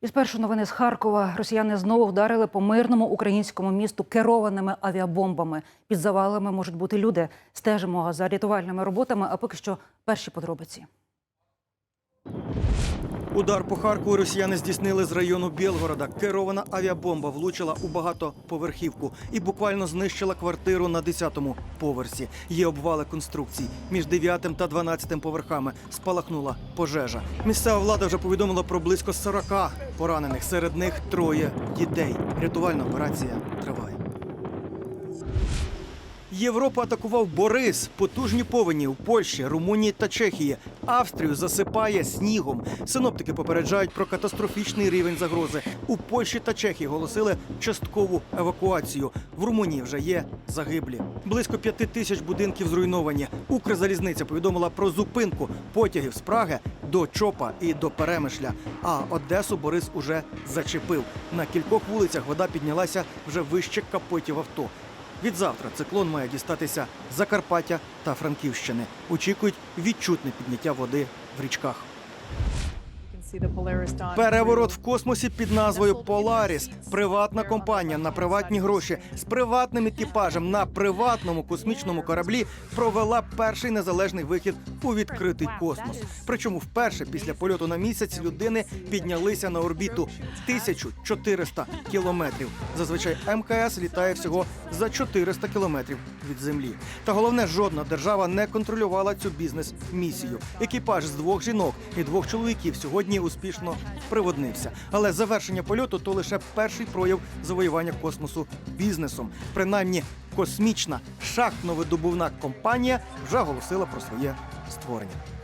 І спершу новини з Харкова. Росіяни знову вдарили по мирному українському місту керованими авіабомбами. Під завалами можуть бути люди. Стежимо за рятувальними роботами. А поки що перші подробиці. Удар по Харкову росіяни здійснили з району Білгорода. Керована авіабомба влучила у багатоповерхівку і буквально знищила квартиру на 10-му поверсі. Є обвали конструкцій. Між 9 та 12 поверхами спалахнула пожежа. Місцева влада вже повідомила про близько 40 поранених. Серед них троє дітей. Рятувальна операція триває. Європу атакував Борис. Потужні повені у Польщі, Румунії та Чехії. Австрію засипає снігом. Синоптики попереджають про катастрофічний рівень загрози. У Польщі та Чехії голосили часткову евакуацію. В Румунії вже є загиблі. Близько п'яти тисяч будинків зруйновані. Укрзалізниця повідомила про зупинку потягів з Праги до Чопа і до Перемишля. А Одесу Борис уже зачепив. На кількох вулицях вода піднялася вже вище капотів авто. Від завтра циклон має дістатися Закарпаття та Франківщини. Очікують відчутне підняття води в річках. Переворот в космосі під назвою Поларіс. Приватна компанія на приватні гроші з приватним екіпажем на приватному космічному кораблі провела перший незалежний вихід у відкритий космос. Причому вперше після польоту на місяць людини піднялися на орбіту 1400 кілометрів. Зазвичай МКС літає всього за 400 кілометрів від землі. Та головне, жодна держава не контролювала цю бізнес-місію. Екіпаж з двох жінок і двох чоловіків сьогодні успішно приводнився. Але завершення польоту то лише перший прояв завоювання космосу бізнесом. Принаймні, космічна шахтно-видобувна компанія вже оголосила про своє створення.